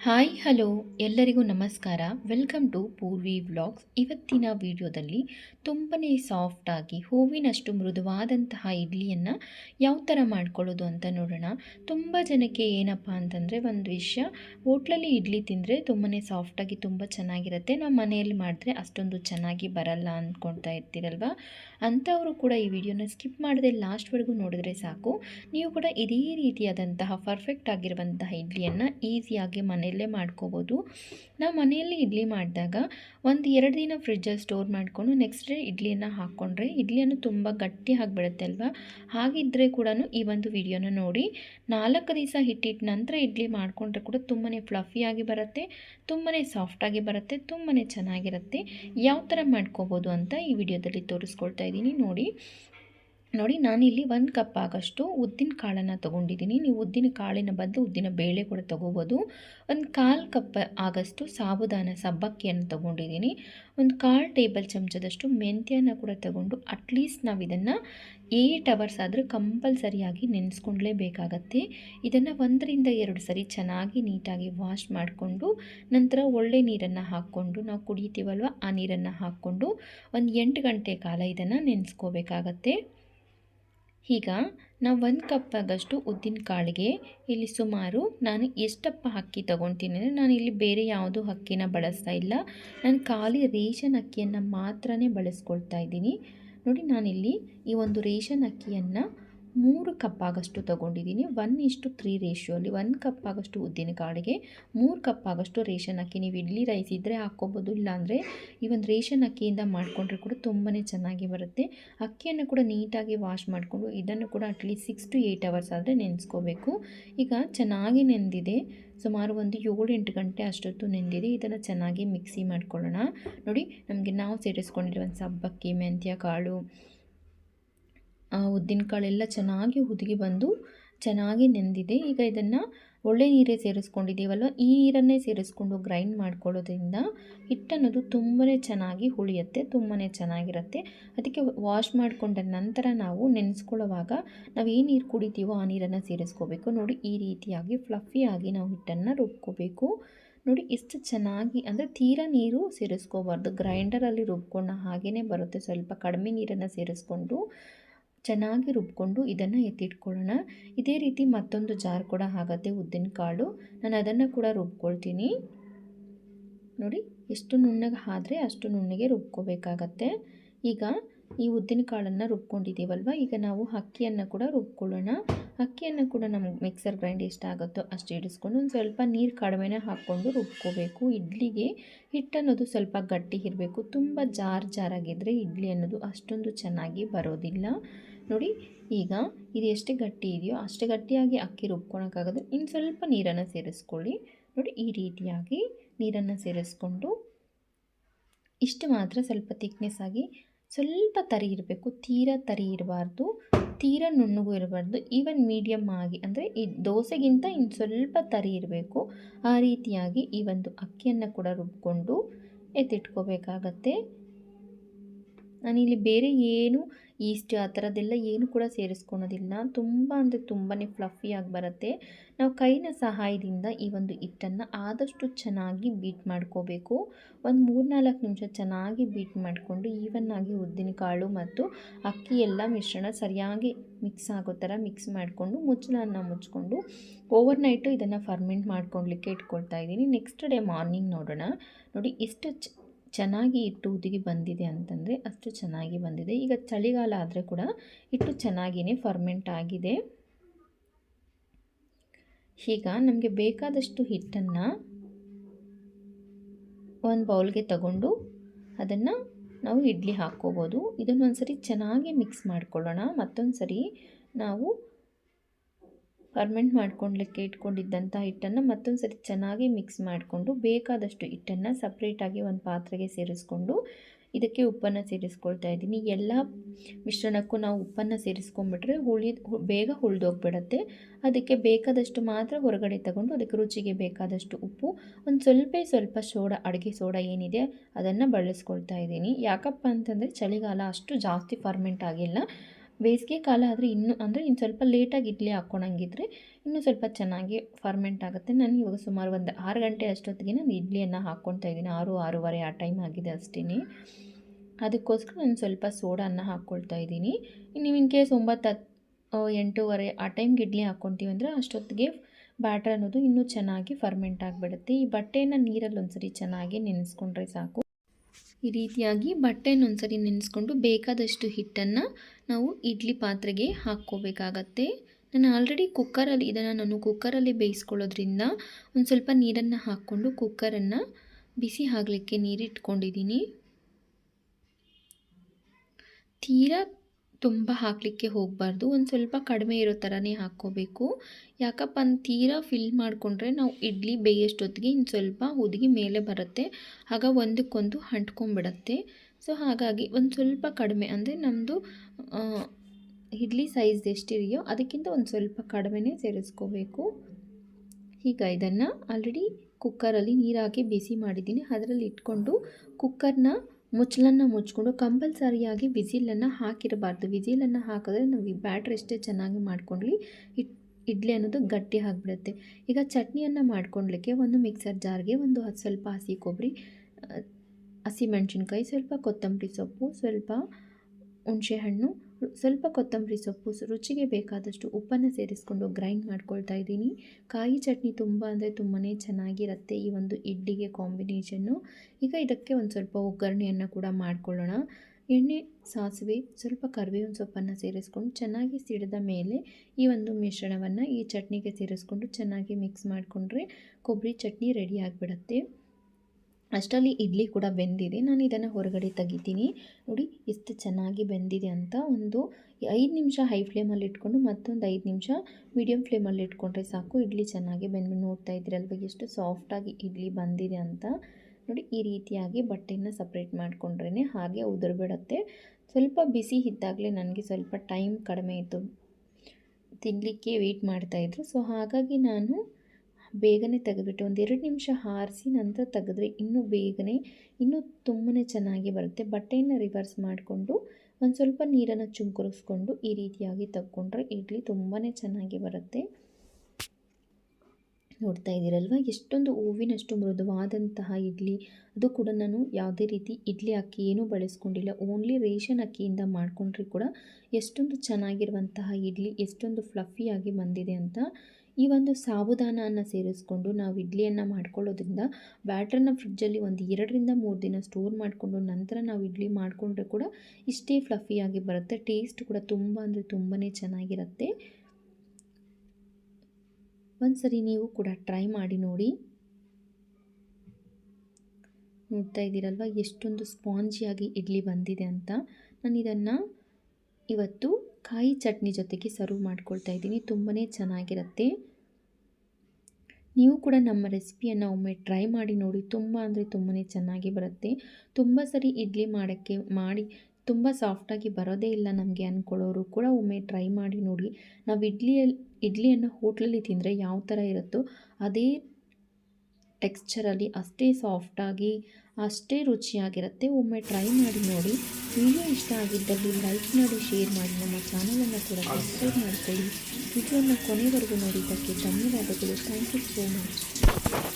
Hi hello ಎಲ್ಲರಿಗೂ ನಮಸ್ಕಾರ. Welcome to Purvi vlogs ಇವತ್ತಿನ ವಿಡಿಯೋದಲ್ಲಿ ತುಂಬನೇ ಸಾಫ್ಟಾಗಿ ಹೂವಿನಷ್ಟು ಮೃದುವಾದಂತಹ ಇಡ್ಲಿಯನ್ನು ಯಾವ ಥರ ಮಾಡ್ಕೊಳ್ಳೋದು ಅಂತ ನೋಡೋಣ. ತುಂಬ ಜನಕ್ಕೆ ಏನಪ್ಪ ಅಂತಂದರೆ ಒಂದು ವಿಷಯ, ಹೋಟ್ಲಲ್ಲಿ ಇಡ್ಲಿ ತಿಂದರೆ ತುಂಬನೇ ಸಾಫ್ಟಾಗಿ ತುಂಬ ಚೆನ್ನಾಗಿರುತ್ತೆ. ನಾವು ಮನೆಯಲ್ಲಿ ಮಾಡಿದ್ರೆ ಅಷ್ಟೊಂದು ಚೆನ್ನಾಗಿ ಬರಲ್ಲ ಅಂದ್ಕೊಳ್ತಾ ಇರ್ತೀರಲ್ವ? ಅಂಥವರು ಕೂಡ ಈ ವಿಡಿಯೋನ ಸ್ಕಿಪ್ ಮಾಡದೆ ಲಾಸ್ಟ್ವರೆಗೂ ನೋಡಿದ್ರೆ ಸಾಕು. ನೀವು ಕೂಡ ಇದೇ ರೀತಿಯಾದಂತಹ ಪರ್ಫೆಕ್ಟ್ ಆಗಿರುವಂತಹ ಇಡ್ಲಿಯನ್ನು ಈಸಿಯಾಗಿ ಮನೆಯಲ್ಲೇ ಮಾಡ್ಕೋಬೋದು. ನಾವು ಮನೆಯಲ್ಲಿ ಇಡ್ಲಿ ಮಾಡಿದಾಗ ಒಂದು ಎರಡು ದಿನ ಫ್ರಿಜ್ಜಲ್ಲಿ ಸ್ಟೋರ್ ಮಾಡಿಕೊಂಡು ನೆಕ್ಸ್ಟ್ ಡೇ ಇಡ್ಲಿಯನ್ನು ಹಾಕ್ಕೊಂಡ್ರೆ ಇಡ್ಲಿಯನ್ನು ತುಂಬ ಗಟ್ಟಿ ಆಗಿಬಿಡುತ್ತೆ ಅಲ್ವಾ ಹಾಗಿದ್ದರೆ ಕೂಡ ಈ ಒಂದು ವಿಡಿಯೋನ ನೋಡಿ. ನಾಲ್ಕು ದಿವಸ ಹಿಟ್ಟಿಟ್ಟ ನಂತರ ಇಡ್ಲಿ ಮಾಡಿಕೊಂಡ್ರೆ ಕೂಡ ತುಂಬಾ ಫ್ಲಫಿಯಾಗಿ ಬರುತ್ತೆ ತುಂಬಾ ಸಾಫ್ಟಾಗಿ ಬರುತ್ತೆ ತುಂಬಾ ಚೆನ್ನಾಗಿರುತ್ತೆ. ಯಾವ ಥರ ಮಾಡ್ಕೋಬೋದು ಅಂತ ಈ ವಿಡಿಯೋದಲ್ಲಿ ತೋರಿಸ್ಕೊಳ್ತಾ ಇದ್ದೀನಿ ನೋಡಿ. ನೋಡಿ, ನಾನಿಲ್ಲಿ ಒಂದು ಕಪ್ ಆಗಷ್ಟು ಉದ್ದಿನ ಕಾಳನ್ನು ತೊಗೊಂಡಿದ್ದೀನಿ. ನೀವು ಉದ್ದಿನ ಕಾಳಿನ ಬದಲು ಉದ್ದಿನ ಬೇಳೆ ಕೂಡ ತೊಗೋಬೋದು. ಒಂದು ಕಾಲು ಕಪ್ ಆಗಷ್ಟು ಸಾಬುದಾನ ಸಬ್ಬಕ್ಕಿಯನ್ನು ತೊಗೊಂಡಿದ್ದೀನಿ. ಒಂದು ಕಾಲು ಟೇಬಲ್ ಚಮಚದಷ್ಟು ಮೆಂತ್ಯನ ಕೂಡ ತಗೊಂಡು ಅಟ್ಲೀಸ್ಟ್ ನಾವು ಇದನ್ನು ಏಯ್ಟ್ ಅವರ್ಸ್ ಆದರೂ ಕಂಪಲ್ಸರಿಯಾಗಿ ನೆನೆಸ್ಕೊಂಡ್ಲೇಬೇಕಾಗತ್ತೆ. ಇದನ್ನು ಒಂದರಿಂದ ಎರಡು ಸರಿ ಚೆನ್ನಾಗಿ ನೀಟಾಗಿ ವಾಶ್ ಮಾಡಿಕೊಂಡು, ನಂತರ ಒಳ್ಳೆ ನೀರನ್ನು ಹಾಕ್ಕೊಂಡು, ನಾವು ಕುಡಿತೀವಲ್ವ ಆ ನೀರನ್ನು ಹಾಕ್ಕೊಂಡು ಒಂದು ಎಂಟು ಗಂಟೆ ಕಾಲ ಇದನ್ನು ನೆನೆಸ್ಕೋಬೇಕಾಗತ್ತೆ. ಈಗ ನಾವು ಒಂದು ಕಪ್ ಆಗಷ್ಟು ಉದ್ದಿನ ಕಾಳಿಗೆ ಇಲ್ಲಿ ಸುಮಾರು ನಾನು ಎಷ್ಟಪ್ಪ ಅಕ್ಕಿ ತೊಗೊತೀನಿ ಅಂದರೆ ನಾನು ಇಲ್ಲಿ ಬೇರೆ ಯಾವುದೂ ಅಕ್ಕಿನ ಬಳಸ್ತಾ ಇಲ್ಲ. ನಾನು ಖಾಲಿ ರೇಷನ್ ಅಕ್ಕಿಯನ್ನು ಮಾತ್ರ ಬಳಸ್ಕೊಳ್ತಾ ಇದ್ದೀನಿ. ನೋಡಿ ನಾನಿಲ್ಲಿ ಈ ಒಂದು ರೇಷನ್ ಅಕ್ಕಿಯನ್ನು ಮೂರು ಕಪ್ ಆಗಷ್ಟು ತೊಗೊಂಡಿದ್ದೀನಿ ಒನ್ ಇಷ್ಟು ತ್ರೀ ರೇಷಿಯೋಲಿ ಒನ್ ಕಪ್ ಆಗಷ್ಟು ಉದ್ದಿನ ಕಾಳಿಗೆ, ಮೂರು ಕಪ್ ಆಗಷ್ಟು ರೇಷನ್ ಅಕ್ಕಿ. ನೀವು ಇಡ್ಲಿ ರೈಸ್ ಇದ್ದರೆ ಹಾಕ್ಕೋಬೋದು, ಇಲ್ಲಾಂದರೆ ಈ ಒಂದು ರೇಷನ್ ಅಕ್ಕಿಯಿಂದ ಮಾಡಿಕೊಂಡ್ರೆ ಕೂಡ ತುಂಬಾ ಚೆನ್ನಾಗಿ ಬರುತ್ತೆ. ಅಕ್ಕಿಯನ್ನು ಕೂಡ ನೀಟಾಗಿ ವಾಶ್ ಮಾಡಿಕೊಂಡು, ಇದನ್ನು ಕೂಡ at least six to eight hours ಆದರೆ ನೆನೆಸ್ಕೋಬೇಕು. ಈಗ ಚೆನ್ನಾಗಿ ನೆಂದಿದೆ. ಸುಮಾರು ಒಂದು ಏಳು ಎಂಟು ಗಂಟೆ ಅಷ್ಟೊತ್ತು ನೆಂದಿದೆ. ಇದನ್ನು ಚೆನ್ನಾಗಿ ಮಿಕ್ಸಿ ಮಾಡ್ಕೊಳ್ಳೋಣ. ನೋಡಿ, ನಮಗೆ ನಾವು ಸೇರಿಸ್ಕೊಂಡಿರುವಂಥ ಸಬ್ಬಕ್ಕಿ ಮೆಂತ್ಯ ಕಾಳು ಉದ್ದಿನ ಕಾಳೆಲ್ಲ ಚೆನ್ನಾಗಿ ಹುದುಗಿ ಬಂದು ಚೆನ್ನಾಗಿ ನೆಂದಿದೆ. ಈಗ ಇದನ್ನು ಒಳ್ಳೆ ನೀರೇ ಸೇರಿಸ್ಕೊಂಡಿದ್ದೀವಲ್ವ? ಈ ನೀರನ್ನೇ ಸೇರಿಸ್ಕೊಂಡು ಗ್ರೈಂಡ್ ಮಾಡ್ಕೊಳ್ಳೋದ್ರಿಂದ ಹಿಟ್ಟನ್ನೋದು ತುಂಬಾ ಚೆನ್ನಾಗಿ ಹುಳಿಯುತ್ತೆ ತುಂಬಾ ಚೆನ್ನಾಗಿರುತ್ತೆ. ಅದಕ್ಕೆ ವಾಶ್ ಮಾಡಿಕೊಂಡ ನಂತರ ನಾವು ನೆನೆಸ್ಕೊಳ್ಳೋವಾಗ ನಾವು ಏನು ನೀರು ಕುಡಿತೀವೋ ಆ ನೀರನ್ನು ಸೇರಿಸ್ಕೋಬೇಕು. ನೋಡಿ, ಈ ರೀತಿಯಾಗಿ ಫ್ಲಫಿಯಾಗಿ ನಾವು ಹಿಟ್ಟನ್ನು ರುಬ್ಕೋಬೇಕು. ನೋಡಿ, ಎಷ್ಟು ಚೆನ್ನಾಗಿ ಅಂದರೆ ತೀರಾ ನೀರು ಸೇರಿಸ್ಕೋಬಾರ್ದು. ಗ್ರೈಂಡರಲ್ಲಿ ರುಬ್ಕೊಂಡ ಹಾಗೇ ಬರುತ್ತೆ. ಸ್ವಲ್ಪ ಕಡಿಮೆ ನೀರನ್ನು ಸೇರಿಸ್ಕೊಂಡು ಚೆನ್ನಾಗಿ ರುಬ್ಕೊಂಡು ಇದನ್ನು ಎತ್ತಿಟ್ಕೊಳ್ಳೋಣ. ಇದೇ ರೀತಿ ಮತ್ತೊಂದು ಜಾರ್ ಕೂಡ ಆಗುತ್ತೆ ಉದ್ದಿನ ಕಾಳು. ನಾನು ಅದನ್ನು ಕೂಡ ರುಬ್ಕೊಳ್ತೀನಿ. ನೋಡಿ, ಎಷ್ಟು ನುಣ್ಣಗೆ ಆದರೆ ಅಷ್ಟು ನುಣ್ಣಗೆ ರುಬ್ಕೋಬೇಕಾಗತ್ತೆ. ಈಗ ಈ ಉದ್ದಿನ ಕಾಳನ್ನು ರುಬ್ಕೊಂಡಿದ್ದೀವಲ್ವ? ಈಗ ನಾವು ಅಕ್ಕಿಯನ್ನು ಕೂಡ ರುಬ್ಕೊಳ್ಳೋಣ. ಅಕ್ಕಿಯನ್ನು ಕೂಡ ನಮಗೆ ಮಿಕ್ಸರ್ ಗ್ರೈಂಡ್ ಎಷ್ಟಾಗುತ್ತೋ ಅಷ್ಟು ಇಡಿಸ್ಕೊಂಡು ಒಂದು ಸ್ವಲ್ಪ ನೀರು ಕಡಿಮೆನ ಹಾಕ್ಕೊಂಡು ರುಬ್ಕೋಬೇಕು. ಇಡ್ಲಿಗೆ ಹಿಟ್ಟನ್ನೋದು ಸ್ವಲ್ಪ ಗಟ್ಟಿ ಇರಬೇಕು. ತುಂಬ ಜಾರ್ ಜಾರಾಗಿದ್ದರೆ ಇಡ್ಲಿ ಅನ್ನೋದು ಅಷ್ಟೊಂದು ಚೆನ್ನಾಗಿ ಬರೋದಿಲ್ಲ. ನೋಡಿ, ಈಗ ಇದು ಎಷ್ಟು ಗಟ್ಟಿ ಇದೆಯೋ ಅಷ್ಟು ಗಟ್ಟಿಯಾಗಿ ಅಕ್ಕಿ ರುಬ್ಕೊಳಕ್ಕಾಗೋದು. ಇನ್ನು ಸ್ವಲ್ಪ ನೀರನ್ನು ಸೇರಿಸ್ಕೊಳ್ಳಿ. ನೋಡಿ, ಈ ರೀತಿಯಾಗಿ ನೀರನ್ನು ಸೇರಿಸ್ಕೊಂಡು ಇಷ್ಟು ಮಾತ್ರ ಸ್ವಲ್ಪ ತಿಕ್ನೆಸ್ ಆಗಿ ಸ್ವಲ್ಪ ತರಿ ಇರಬೇಕು. ತೀರ ತರಿ ಇರಬಾರ್ದು. ತೀರ ನುಣ್ಣಗೂ ಇರಬಾರ್ದು. ಈವನ್ ಮೀಡಿಯಮ್ ಆಗಿ, ಅಂದರೆ ಈ ದೋಸೆಗಿಂತ ಇನ್ನು ಸ್ವಲ್ಪ ತರಿ ಇರಬೇಕು. ಆ ರೀತಿಯಾಗಿ ಈ ಒಂದು ಅಕ್ಕಿಯನ್ನು ಕೂಡ ರುಬ್ಕೊಂಡು ಎತ್ತಿಟ್ಕೋಬೇಕಾಗತ್ತೆ. ನಾನಿಲ್ಲಿ ಬೇರೆ ಏನು ಈಸ್ಟ್ ಆ ಥರದ್ದೆಲ್ಲ ಏನು ಕೂಡ ಸೇರಿಸ್ಕೊಳೋದಿಲ್ಲ. ತುಂಬ ಅಂದರೆ ತುಂಬಾ ಫ್ಲಫಿಯಾಗಿ ಬರುತ್ತೆ. ನಾವು ಕೈನ ಸಹಾಯದಿಂದ ಈ ಒಂದು ಹಿಟ್ಟನ್ನು ಆದಷ್ಟು ಚೆನ್ನಾಗಿ ಬೀಟ್ ಮಾಡ್ಕೋಬೇಕು. ಒಂದು ಮೂರು ನಾಲ್ಕು ನಿಮಿಷ ಚೆನ್ನಾಗಿ ಬೀಟ್ ಮಾಡಿಕೊಂಡು ಈವನ್ನಾಗಿ ಉದ್ದಿನ ಕಾಳು ಮತ್ತು ಅಕ್ಕಿ ಎಲ್ಲ ಮಿಶ್ರಣ ಸರಿಯಾಗಿ ಮಿಕ್ಸ್ ಆಗೋ ಥರ ಮಿಕ್ಸ್ ಮಾಡಿಕೊಂಡು ಮುಚ್ಚಳನ್ನು ಮುಚ್ಕೊಂಡು ಓವರ್ ನೈಟು ಇದನ್ನು ಫರ್ಮೆಂಟ್ ಮಾಡ್ಕೊಳ್ಲಿಕ್ಕೆ ಇಟ್ಕೊಳ್ತಾ ಇದ್ದೀನಿ. ನೆಕ್ಸ್ಟ್ ಡೇ ಮಾರ್ನಿಂಗ್ ನೋಡೋಣ. ನೋಡಿ ಎಷ್ಟು ಚೆನ್ನಾಗಿ ಹಿಟ್ಟು ಉದುಗಿ ಬಂದಿದೆ ಅಂತಂದರೆ ಅಷ್ಟು ಚೆನ್ನಾಗಿ ಬಂದಿದೆ. ಈಗ ಚಳಿಗಾಲ ಆದರೆ ಕೂಡ ಹಿಟ್ಟು ಚೆನ್ನಾಗಿಯೇ ಫರ್ಮೆಂಟ್ ಆಗಿದೆ. ಈಗ ನಮಗೆ ಬೇಕಾದಷ್ಟು ಹಿಟ್ಟನ್ನು ಒಂದು ಬೌಲ್ಗೆ ತಗೊಂಡು ಅದನ್ನು ನಾವು ಇಡ್ಲಿ ಹಾಕ್ಕೋಬೋದು. ಇದನ್ನೊಂದು ಸರಿ ಚೆನ್ನಾಗಿ ಮಿಕ್ಸ್ ಮಾಡ್ಕೊಳ್ಳೋಣ. ಮತ್ತೊಂದು ಸರಿ ನಾವು ಫರ್ಮೆಂಟ್ ಮಾಡ್ಕೊಳ್ಲಿಕ್ಕೆ ಇಟ್ಕೊಂಡಿದ್ದಂಥ ಹಿಟ್ಟನ್ನು ಮತ್ತೊಂದು ಸರಿ ಚೆನ್ನಾಗಿ ಮಿಕ್ಸ್ ಮಾಡಿಕೊಂಡು ಬೇಕಾದಷ್ಟು ಹಿಟ್ಟನ್ನು ಸಪ್ರೇಟಾಗಿ ಒಂದು ಪಾತ್ರೆಗೆ ಸೇರಿಸ್ಕೊಂಡು ಇದಕ್ಕೆ ಉಪ್ಪನ್ನು ಸೇರಿಸ್ಕೊಳ್ತಾ ಇದ್ದೀನಿ. ಎಲ್ಲ ಮಿಶ್ರಣಕ್ಕೂ ನಾವು ಉಪ್ಪನ್ನು ಸೇರಿಸ್ಕೊಂಡ್ಬಿಟ್ರೆ ಹುಳಿ, ಬೇಗ ಹುಳಿದೋಗ್ಬಿಡತ್ತೆ. ಅದಕ್ಕೆ ಬೇಕಾದಷ್ಟು ಮಾತ್ರ ಹೊರಗಡೆ ತಗೊಂಡು ಅದಕ್ಕೆ ರುಚಿಗೆ ಬೇಕಾದಷ್ಟು ಉಪ್ಪು, ಒಂದು ಸ್ವಲ್ಪ ಸ್ವಲ್ಪ ಸೋಡ, ಅಡುಗೆ ಸೋಡಾ ಏನಿದೆ ಅದನ್ನು ಬಳಸ್ಕೊಳ್ತಾ ಇದ್ದೀನಿ. ಯಾಕಪ್ಪ ಅಂತಂದರೆ ಚಳಿಗಾಲ ಅಷ್ಟು ಜಾಸ್ತಿ ಫರ್ಮೆಂಟ್ ಆಗಿಲ್ಲ. ಬೇಸಿಗೆ ಕಾಲ ಆದರೆ ಇನ್ನೂ ಅಂದರೆ ಇನ್ನು ಸ್ವಲ್ಪ ಲೇಟಾಗಿ ಇಡ್ಲಿ ಹಾಕ್ಕೊಳಂಗಿದ್ರೆ ಇನ್ನೂ ಸ್ವಲ್ಪ ಚೆನ್ನಾಗಿ ಫರ್ಮೆಂಟ್ ಆಗುತ್ತೆ. ನಾನು ಇವಾಗ ಸುಮಾರು ಒಂದು ಆರು ಗಂಟೆ ಅಷ್ಟೊತ್ತಿಗೆ ನಾನು ಇಡ್ಲಿಯನ್ನು ಹಾಕ್ಕೊಳ್ತಾ ಇದ್ದೀನಿ. ಆರು, ಆರೂವರೆ ಆ ಟೈಮ್ ಆಗಿದೆ ಅಷ್ಟೇ ಅದಕ್ಕೋಸ್ಕರ ನಾನು ಸ್ವಲ್ಪ ಸೋಡಾನ ಹಾಕ್ಕೊಳ್ತಾ ಇದ್ದೀನಿ. ನೀವು ಇನ್ ಕೇಸ್ ಒಂಬತ್ತು ಹತ್ತು ಎಂಟೂವರೆ ಆ ಟೈಮ್ಗೆ ಇಡ್ಲಿ ಹಾಕ್ಕೊತೀವಿ ಅಂದರೆ ಅಷ್ಟೊತ್ತಿಗೆ ಬ್ಯಾಟ್ರ್ ಅನ್ನೋದು ಇನ್ನೂ ಚೆನ್ನಾಗಿ ಫರ್ಮೆಂಟ್ ಆಗಿಬಿಡುತ್ತೆ. ಈ ಬಟ್ಟೆನ ನೀರಲ್ಲಿ ಒಂದ್ಸರಿ ಚೆನ್ನಾಗಿ ನೆನೆಸ್ಕೊಂಡ್ರೆ ಸಾಕು. ಈ ರೀತಿಯಾಗಿ ಬಟ್ಟೆನೊಂದ್ಸರಿ ನೆನೆಸ್ಕೊಂಡು ಬೇಕಾದಷ್ಟು ಹಿಟ್ಟನ್ನು ನಾವು ಇಡ್ಲಿ ಪಾತ್ರೆಗೆ ಹಾಕ್ಕೋಬೇಕಾಗತ್ತೆ. ನಾನು ಆಲ್ರೆಡಿ ಕುಕ್ಕರಲ್ಲಿ, ಇದನ್ನು ನಾನು ಕುಕ್ಕರಲ್ಲಿ ಬೇಯಿಸ್ಕೊಳ್ಳೋದ್ರಿಂದ ಒಂದು ಸ್ವಲ್ಪ ನೀರನ್ನು ಹಾಕ್ಕೊಂಡು ಕುಕ್ಕರನ್ನು ಬಿಸಿ ಆಗಲಿಕ್ಕೆ ನೀರಿಟ್ಕೊಂಡಿದ್ದೀನಿ. ತೀರಾ ತುಂಬ ಹಾಕಲಿಕ್ಕೆ ಹೋಗಬಾರ್ದು. ಒಂದು ಸ್ವಲ್ಪ ಕಡಿಮೆ ಇರೋ ಥರನೇ ಹಾಕ್ಕೋಬೇಕು. ಯಾಕಪ್ಪ ಅಂತ ತೀರಾ ಫಿಲ್ ಮಾಡಿಕೊಂಡ್ರೆ ನಾವು ಇಡ್ಲಿ ಬೇಯಷ್ಟೊತ್ತಿಗೆ ಇನ್ನು ಸ್ವಲ್ಪ ಹುದುಗಿ ಮೇಲೆ ಬರುತ್ತೆ. ಆಗ ಒಂದಕ್ಕೊಂದು ಅಂಟ್ಕೊಂಬಿಡತ್ತೆ ಸೊ ಹಾಗಾಗಿ ಒಂದು ಸ್ವಲ್ಪ ಕಡಿಮೆ ಅಂದರೆ ನಮ್ಮದು ಇಡ್ಲಿ ಸೈಜ್ ಎಷ್ಟಿದೆಯೋ ಅದಕ್ಕಿಂತ ಒಂದು ಸ್ವಲ್ಪ ಕಡಿಮೆನೇ ಸೇರಿಸ್ಕೋಬೇಕು. ಈಗ ಇದನ್ನು ಆಲ್ರೆಡಿ ಕುಕ್ಕರಲ್ಲಿ ನೀರಾಕಿ ಬಿಸಿ ಮಾಡಿದ್ದೀನಿ. ಅದರಲ್ಲಿ ಇಟ್ಕೊಂಡು ಕುಕ್ಕರ್ನ ಮುಚ್ಚಲನ್ನು ಮುಚ್ಕೊಂಡು ಕಂಪಲ್ಸರಿಯಾಗಿ ವಿಸಿಲನ್ನು ಹಾಕಿರಬಾರ್ದು. ವಿಸಿಲನ್ನು ಹಾಕಿದ್ರೆ ನಾವು ಈ ಬ್ಯಾಟ್ರ್ ಎಷ್ಟೇ ಚೆನ್ನಾಗಿ ಮಾಡ್ಕೊಂಡ್ಲಿ ಇಡ್ಲಿ ಅನ್ನೋದು ಗಟ್ಟಿ ಆಗಿಬಿಡುತ್ತೆ. ಈಗ ಚಟ್ನಿಯನ್ನು ಮಾಡ್ಕೊಳ್ಲಿಕ್ಕೆ ಒಂದು ಮಿಕ್ಸರ್ ಜಾರ್ಗೆ ಒಂದು ಸ್ವಲ್ಪ ಹಸಿ ಕೊಬ್ಬರಿ ಹಸಿಮೆಣ್ಸಿನ್ಕಾಯಿ ಸ್ವಲ್ಪ ಕೊತ್ತಂಬರಿ ಸೊಪ್ಪು, ಸ್ವಲ್ಪ ಹುಣಸೆಹಣ್ಣು ಸ್ವಲ್ಪ ಕೊತ್ತಂಬರಿ ಸೊಪ್ಪು ರುಚಿಗೆ ಬೇಕಾದಷ್ಟು ಉಪ್ಪನ್ನು ಸೇರಿಸ್ಕೊಂಡು ಗ್ರೈಂಡ್ ಮಾಡ್ಕೊಳ್ತಾ ಇದ್ದೀನಿ. ಕಾಯಿ ಚಟ್ನಿ ತುಂಬ ಅಂದರೆ ತುಂಬಾ ಚೆನ್ನಾಗಿರುತ್ತೆ ಈ ಒಂದು ಇಡ್ಲಿಗೆ ಕಾಂಬಿನೇಷನ್ನು ಈಗ ಇದಕ್ಕೆ ಒಂದು ಸ್ವಲ್ಪ ಒಗ್ಗರಣೆಯನ್ನು ಕೂಡ ಮಾಡ್ಕೊಳ್ಳೋಣ. ಎಣ್ಣೆ, ಸಾಸಿವೆ, ಸ್ವಲ್ಪ ಕರಿಬೇವಿನ ಸೊಪ್ಪನ್ನು ಸೇರಿಸ್ಕೊಂಡು ಚೆನ್ನಾಗಿ ಸಿಡಿದ ಮೇಲೆ ಈ ಒಂದು ಮಿಶ್ರಣವನ್ನು ಈ ಚಟ್ನಿಗೆ ಸೇರಿಸ್ಕೊಂಡು ಚೆನ್ನಾಗಿ ಮಿಕ್ಸ್ ಮಾಡಿಕೊಂಡ್ರೆ ಕೊಬ್ಬರಿ ಚಟ್ನಿ ರೆಡಿ ಆಗಿಬಿಡುತ್ತೆ. ಅಷ್ಟರಲ್ಲಿ ಇಡ್ಲಿ ಕೂಡ ಬೆಂದಿದೆ. ನಾನು ಇದನ್ನು ಹೊರಗಡೆ ತೆಗಿತೀನಿ. ನೋಡಿ, ಎಷ್ಟು ಚೆನ್ನಾಗಿ ಬೆಂದಿದೆ ಅಂತ ಒಂದು ಐದು ನಿಮಿಷ ಹೈ ಫ್ಲೇಮಲ್ಲಿ ಇಟ್ಕೊಂಡು ಮತ್ತೊಂದು ಐದು ನಿಮಿಷ ಮೀಡಿಯಮ್ ಫ್ಲೇಮಲ್ಲಿ ಇಟ್ಕೊಂಡ್ರೆ ಸಾಕು. ಇಡ್ಲಿ ಚೆನ್ನಾಗಿ ಬೆಂದು ನೋಡ್ತಾ ಇದ್ದೀರಲ್ವ? ಎಷ್ಟು ಸಾಫ್ಟಾಗಿ ಇಡ್ಲಿ ಬಂದಿದೆ ಅಂತ. ನೋಡಿ, ಈ ರೀತಿಯಾಗಿ ಬಟ್ಟೆಯನ್ನು ಸಪ್ರೇಟ್ ಮಾಡಿಕೊಂಡ್ರೇ ಹಾಗೆ ಉದುರ್ಬಿಡತ್ತೆ. ಸ್ವಲ್ಪ ಬಿಸಿ ಇದ್ದಾಗಲೇ ನನಗೆ ಸ್ವಲ್ಪ ಟೈಮ್ ಕಡಿಮೆ ಇತ್ತು ತಿನ್ನಲಿಕ್ಕೆ ವೆಯ್ಟ್ ಮಾಡ್ತಾಯಿದ್ರು ಸೊ ಹಾಗಾಗಿ ನಾನು ಬೇಗನೆ ತೆಗೆದ್ಬಿಟ್ಟು ಒಂದು ಎರಡು ನಿಮಿಷ ಆರಿಸಿ ನಂತರ ತೆಗೆದ್ರೆ ಇನ್ನೂ ಬೇಗನೆ, ಇನ್ನೂ ತುಂಬಾ ಚೆನ್ನಾಗಿ ಬರುತ್ತೆ. ಬಟ್ಟೆಯನ್ನು ರಿವರ್ಸ್ ಮಾಡಿಕೊಂಡು ಒಂದು ಸ್ವಲ್ಪ ನೀರನ್ನು ಚುಂಕರಿಸ್ಕೊಂಡು ಈ ರೀತಿಯಾಗಿ ತಗೊಂಡ್ರೆ ಇಡ್ಲಿ ತುಂಬಾ ಚೆನ್ನಾಗಿ ಬರುತ್ತೆ. ನೋಡ್ತಾ ಇದ್ದೀರಲ್ವ? ಎಷ್ಟೊಂದು ಹೂವಿನಷ್ಟು ಮೃದುವಾದಂತಹ ಇಡ್ಲಿ. ಅದು ಕೂಡ ನಾನು ಯಾವುದೇ ರೀತಿ ಇಡ್ಲಿ ಅಕ್ಕಿ ಏನೂ ಬಳಸ್ಕೊಂಡಿಲ್ಲ. ಓನ್ಲಿ ರೇಷನ್ ಅಕ್ಕಿಯಿಂದ ಮಾಡಿಕೊಂಡ್ರೆ ಕೂಡ ಎಷ್ಟೊಂದು ಚೆನ್ನಾಗಿರುವಂತಹ ಇಡ್ಲಿ, ಎಷ್ಟೊಂದು ಫ್ಲಫಿಯಾಗಿ ಬಂದಿದೆ ಅಂತ ಈ ಒಂದು ಸಾಬುದಾನವನ್ನು ಸೇರಿಸ್ಕೊಂಡು ನಾವು ಇಡ್ಲಿಯನ್ನು ಮಾಡ್ಕೊಳ್ಳೋದ್ರಿಂದ ಬ್ಯಾಟ್ರನ್ನ ಫ್ರಿಡ್ಜಲ್ಲಿ ಒಂದು ಎರಡರಿಂದ ಮೂರು ದಿನ ಸ್ಟೋರ್ ಮಾಡಿಕೊಂಡು ನಂತರ ನಾವು ಇಡ್ಲಿ ಮಾಡಿಕೊಂಡ್ರೆ ಕೂಡ ಇಷ್ಟೇ ಫ್ಲಫಿಯಾಗಿ ಬರುತ್ತೆ. ಟೇಸ್ಟ್ ಕೂಡ ತುಂಬ ಅಂದರೆ ತುಂಬಾ ಚೆನ್ನಾಗಿರುತ್ತೆ. ಒಂದು ಸರಿ ನೀವು ಕೂಡ ಟ್ರೈ ಮಾಡಿ ನೋಡಿ. ನೋಡ್ತಾ ಇದ್ದೀರಲ್ವ? ಎಷ್ಟೊಂದು ಸ್ಪಾಂಜಿಯಾಗಿ ಇಡ್ಲಿ ಬಂದಿದೆ ಅಂತ. ನಾನು ಇದನ್ನು ಇವತ್ತು ಕಾಯಿ ಚಟ್ನಿ ಜೊತೆಗೆ ಸರ್ವ್ ಮಾಡ್ಕೊಳ್ತಾ ಇದ್ದೀನಿ. ತುಂಬಾ ಚೆನ್ನಾಗಿರುತ್ತೆ. ನೀವು ಕೂಡ ನಮ್ಮ ರೆಸಿಪಿಯನ್ನು ಒಮ್ಮೆ ಟ್ರೈ ಮಾಡಿ ನೋಡಿ. ತುಂಬ ಅಂದರೆ ತುಂಬಾ ಚೆನ್ನಾಗಿ ಬರುತ್ತೆ. ತುಂಬ ಸರಿ ಇಡ್ಲಿ ಮಾಡೋಕ್ಕೆ ಮಾಡಿ ತುಂಬ ಸಾಫ್ಟಾಗಿ ಬರೋದೇ ಇಲ್ಲ ನಮಗೆ ಅಂದ್ಕೊಳ್ಳೋರು ಕೂಡ ಒಮ್ಮೆ ಟ್ರೈ ಮಾಡಿ ನೋಡಿ. ನಾವು ಇಡ್ಲಿಯಲ್ಲಿ ಇಡ್ಲಿಯನ್ನು ಹೋಟ್ಲಲ್ಲಿ ತಿಂದರೆ ಯಾವ ಥರ ಇರುತ್ತೋ ಅದೇ ಟೆಕ್ಸ್ಚರಲ್ಲಿ ಅಷ್ಟೇ ಸಾಫ್ಟಾಗಿ, ಅಷ್ಟೇ ರುಚಿಯಾಗಿರುತ್ತೆ. ಒಮ್ಮೆ ಟ್ರೈ ಮಾಡಿ ನೋಡಿ. ವಿಡಿಯೋ ಇಷ್ಟ ಆಗಿದ್ದಲ್ಲಿ ಲೈಕ್ ಮಾಡಿ, ಶೇರ್ ಮಾಡಿ. ನಮ್ಮ ಚಾನಲನ್ನು ಕೂಡ ಸಬ್ಸ್ಕ್ರೈಬ್ ಮಾಡಿಕೊಳ್ಳಿ. ವಿಡಿಯೋನ ಕೊನೆವರೆಗೂ ನೋಡಿದ್ದಕ್ಕೆ ಧನ್ಯವಾದಗಳು. Thank you so much.